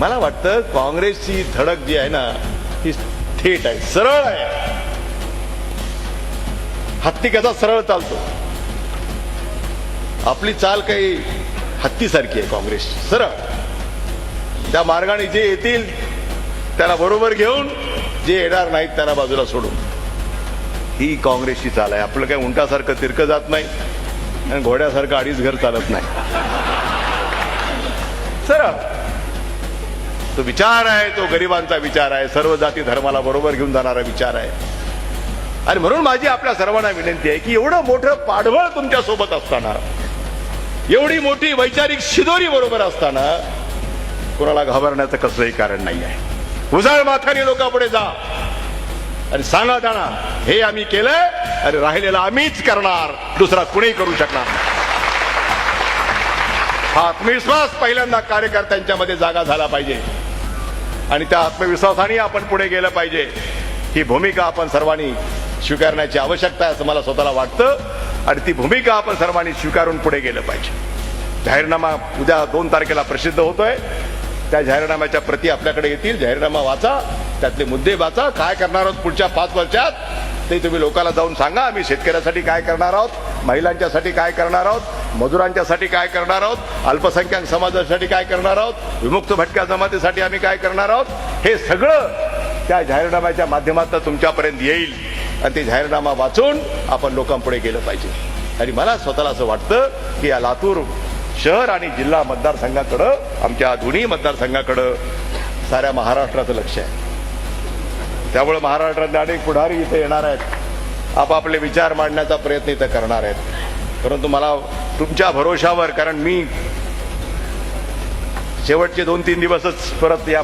मला वाटतं काँग्रेसची धडक जी आहे ना ही थेट आहे सरळ आहे. हत्ती कसा सरळ चालतो? आपली चाल काही हत्तीसारखी आहे काँग्रेस सरळ. त्या मार्गाने जे येतील त्याला बरोबर घेऊन जे येणार नाहीत त्यांना बाजूला सोडून. ही काँग्रेसची चाल आहे. आपलं काही उंटासारखं तिरकं जात नाही आणि घोड्यासारखं अडीच घर चालत नाही. सरळ. तो विचार आहे तो गरिबांचा विचार आहे सर्व जाती धर्माला बरोबर घेऊन जाणारा विचार आहे. आणि म्हणून माझी आपल्या सर्वांना विनंती आहे की एवढं मोठं पाठबळ तुमच्यासोबत असताना एवढी मोठी वैचारिक शिदोरी बरोबर असताना कोणाला घाबरण्याचं कसलंही कारण नाही आहे. उजाळ माथाने लोकांपुढे जा. आणि सांगा त्यांना हे आम्ही केलंय आणि राहिलेलं आम्हीच करणार दुसरा कुणीही करू शकणार हा आत्मविश्वास पहिल्यांदा कार्यकर्त्यांच्या मध्ये जागा झाला पाहिजे. आणि त्या आत्मविश्वासाने आपण पुढे गेलं पाहिजे. ही भूमिका आपण सर्वांनी स्वीकारण्याची आवश्यकता आहे असं मला स्वतःला वाटतं. आणि ती भूमिका आपण सर्वांनी स्वीकारून पुढे गेलं पाहिजे. जाहीरनामा उद्या दोन तारखेला प्रसिद्ध होतोय. त्या जाहीरनाम्याच्या प्रती आपल्याकडे येतील. जाहीरनामा वाचा त्यातले मुद्दे वाचा. काय करणार आहोत पुढच्या पाच वर्षात? ते तुम्ही लोकांना जाऊन सांगा. आम्ही शेतकऱ्यासाठी काय करणार आहोत? महिलांच्यासाठी काय करणार आहोत? मजुरांच्यासाठी काय करणार आहोत? अल्पसंख्याक समाजासाठी काय करणार आहोत? विमुक्त भटक्या जमातीसाठी आम्ही काय करणार आहोत? हे सगळं त्या जाहीरनाम्याच्या माध्यमातून तुमच्यापर्यंत येईल. आणि ते जाहीरनामा वाचून आपण लोकांपुढे गेलं पाहिजे. आणि मला स्वतःला असं वाटतं की या लातूर शहर आणि जिल्हा मतदारसंघाकडं आमच्या दोन्ही मतदारसंघाकडं साऱ्या महाराष्ट्राचं लक्ष आहे. त्यामुळे महाराष्ट्रातले अनेक पुढारी इथे येणार आहेत. आपापले विचार मांडण्याचा प्रयत्न इथं करणार आहेत. परंतु मला तुमच्या भरोशावर कारण मी शेवटचे दोन तीन दिवसच परत या